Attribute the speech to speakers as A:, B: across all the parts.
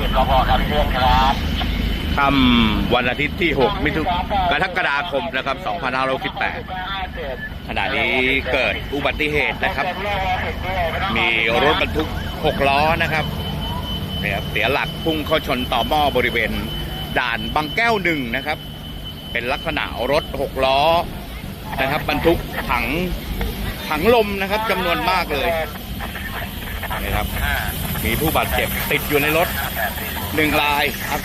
A: สิบรพครับเรื่องครับ
B: ค่ำวันอาทิตย์ที่ 6 มิถุกรกฎาคมนะครับ 2568ขณะนี้เกิดอุบัติเหตุนะครับ มีรถบรรทุก 6 ล้อนะครับเนี่ยครับเสียหลักพุ่งเข้าชนต่อหม้อบริเวณ ด่านบางแก้วหนึ่งนะครับ เป็นลักษณะรถ 6 ล้อนะครับ บรรทุกถังถังลมนะครับจำนวนมากเลย นี่ครับ มีผู้บาดเจ็บติดอยู่ในรถหนึ่งรายครับ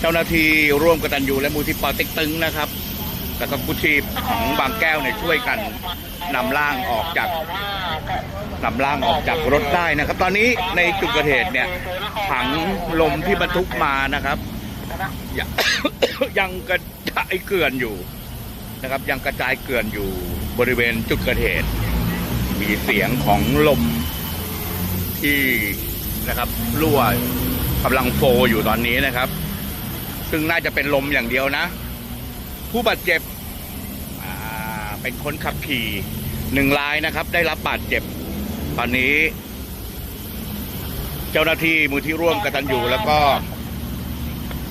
B: เจ้าหน้าที่ร่วมกตัญญูและมูลที่ปอเต็กตึงนะครับแล้วก็กู้ชีพของบางแก้วเนี่ยช่วยกันนำร่างออกจากนำร่างออกจากรถได้นะครับ ตอนนี้ในจุดเกิดเหตุเนี่ยถังลมที่บรรทุกมานะครับยังยังกระจายเกลื่อนอยู่นะครับ ยังกระจายเกลื่อนอยู่บริเวณจุดเกิดเหตุ มีเสียงของลม ที่นะครับรั่วกำลังโฟอยู่ตอนนี้นะครับ ซึ่งน่าจะเป็นลมอย่างเดียวนะ ผู้บาดเจ็บเป็นคนขับขี่หนึ่งรายนะครับ ได้รับบาดเจ็บ ตอนนี้ เจ้าหน้าที่มูลที่ร่วมกตัญญูแล้วก็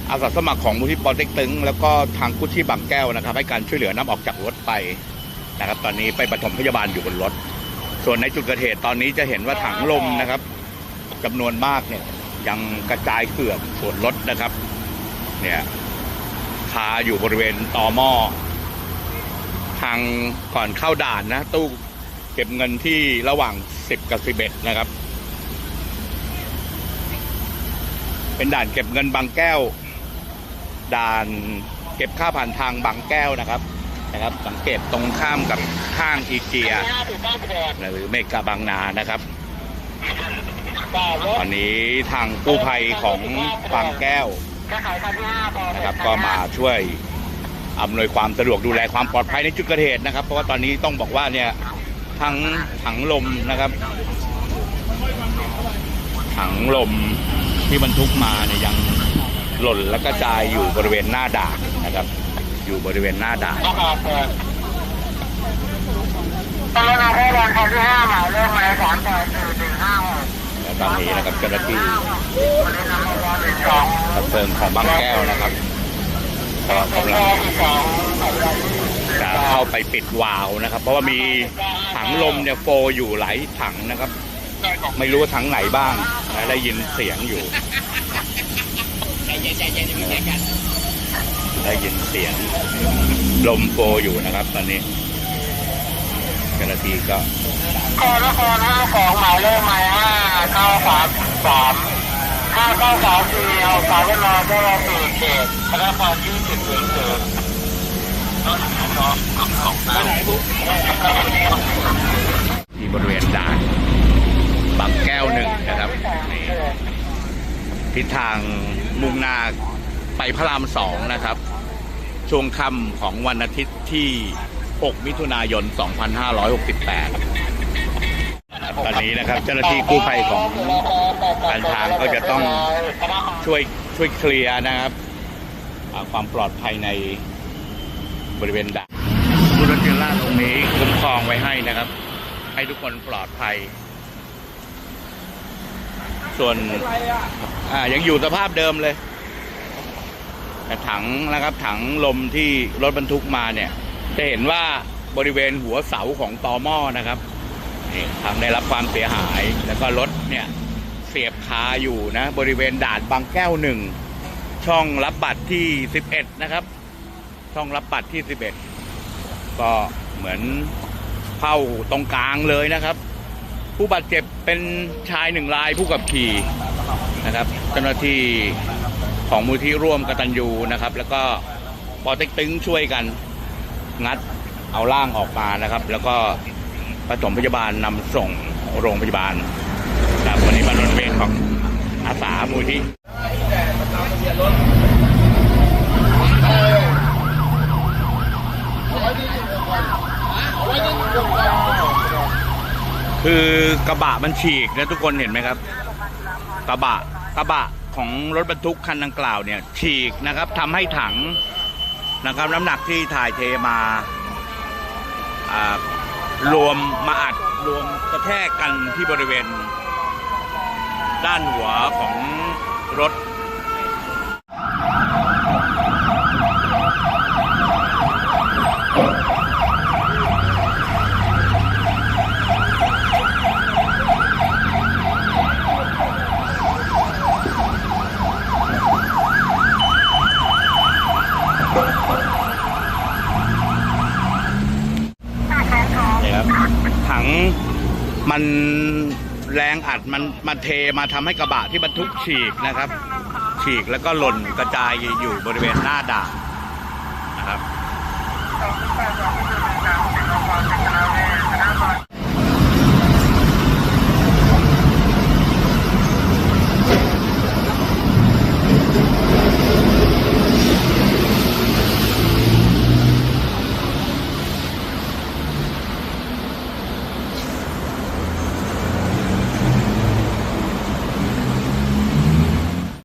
B: อาสาสมัครของมูลที่ปอเต็กตึง แล้วก็ทางกู้ชีพบางแก้วนะครับ ให้การช่วยเหลือนำออกจากรถไปนะครับ ตอนนี้ไปปฐมพยาบาลอยู่บนรถ ส่วนในจุดเกิดเหตุตอนนี้จะเห็นว่าถังลมนะครับจำนวนมากเนี่ย ยังกระจายเกลื่อนส่วนรถนะครับ เนี่ยคาอยู่บริเวณตอหม้อทางก่อนเข้าด่านนะ ตู้เก็บเงินที่ระหว่าง 10 กับ 11 นะครับ เป็นด่านเก็บเงินบางแก้ว ด่านเก็บค่าผ่านทางบางแก้วนะครับ นะครับ สังเกตตรงข้ามกับข้างอีเกียหรือเมกาบางนานะครับ ตอนนี้ทางกู้ภัยของบางแก้วนะครับก็มาช่วยอำนวยความสะดวกดูแลความปลอดภัยในจุดเกิดเหตุนะครับ เพราะว่าตอนนี้ต้องบอกว่าเนี่ยทั้งถังลมนะครับ ถังลมที่บรรทุกมาเนี่ยยังหล่นและกระจายอยู่บริเวณหน้าด่านนะครับ อยู่บริเวณหน้าด่าน
A: ตอนนี้ให้รอนคันที่ห้าหมายเลขหมายสามแปดสี่หนึ่งห้าหก
B: ตอนนี้นะครับเจ้าหน้าที่
A: วันนี้นำมารอหนึ่งสอง
B: ดับเพลิงของบางแก้วนะครับก็กำลังจะเข้าไปปิดวาล์วนะครับ เพราะว่ามีถังลมเนี่ยโฟอยู่หลายถังนะครับ ไม่รู้ว่าถังไหนบ้างนะได้ยินเสียงอยู่ ได้ยินเสียงลมโฟอยู่นะครับ ตอนนี้เจ้าหน้าที่ก็
A: คอนครห้าสองหมายเลขหมายห้าเก้าสามสามห้าเก้าสามสี่เอาสามเวลาได้รอสี่เขตพนักงานยี่สิบเดือนเกิด
B: ที่บริเวณด่านบางแก้วหนึ่งนะครับนี่ทิศทางมุ่งหน้าไปพระรามสองนะครับ ช่วงค่ำของวันอาทิตย์ที่ 6 มิถุนายน 2568 ตอนนี้นะครับเจ้าหน้าที่กู้ภัยของการทางก็จะต้องช่วยช่วยเคลียร์นะครับอ่าความปลอดภัยในบริเวณด่านบุรติราชตรงนี้คุ้มครองไว้ให้นะครับ ให้ทุกคนปลอดภัย ส่วนอ่ายังอยู่สภาพเดิมเลย แต่ถังนะครับถังลมที่รถบรรทุกมาเนี่ย จะเห็นว่าบริเวณหัวเสาของตอหม้อนะครับนี่ทางได้รับความเสียหายแล้วก็รถเนี่ยเสียบคาอยู่นะ บริเวณด่านบางแก้วหนึ่งช่องรับบัตรที่ 11 นะครับ ช่องรับบัตรที่ 11 ก็เหมือนเข้าตรงกลางเลยนะครับ ผู้บาดเจ็บเป็นชายหนึ่งรายผู้ขับขี่นะครับเจ้าหน้าที่ ของมูลที่ร่วมกตัญญูนะครับ แล้วก็ปอเต็กตึงช่วยกันงัดเอาร่างออกมานะครับ แล้วก็ปฐมพยาบาลนำส่งโรงพยาบาลนะครับวันนี้มารถเวรของอาสามูลที่คือกระบะมันฉีกนะทุกคนเห็นไหมครับ กระบะกระบะ ของรถบรรทุกคันดังกล่าวเนี่ยฉีกนะครับทำให้ถังนะครับน้ำหนักที่ถ่ายเทมาอ่ารวมมาอัดรวมกระแทกกันที่บริเวณ ด้านหัวของรถครับถัง มันแรงอัดมันมาเทมาทำให้กระบะที่บรรทุกฉีกนะครับ ฉีกแล้วก็หล่นกระจายอยู่บริเวณหน้าด่าน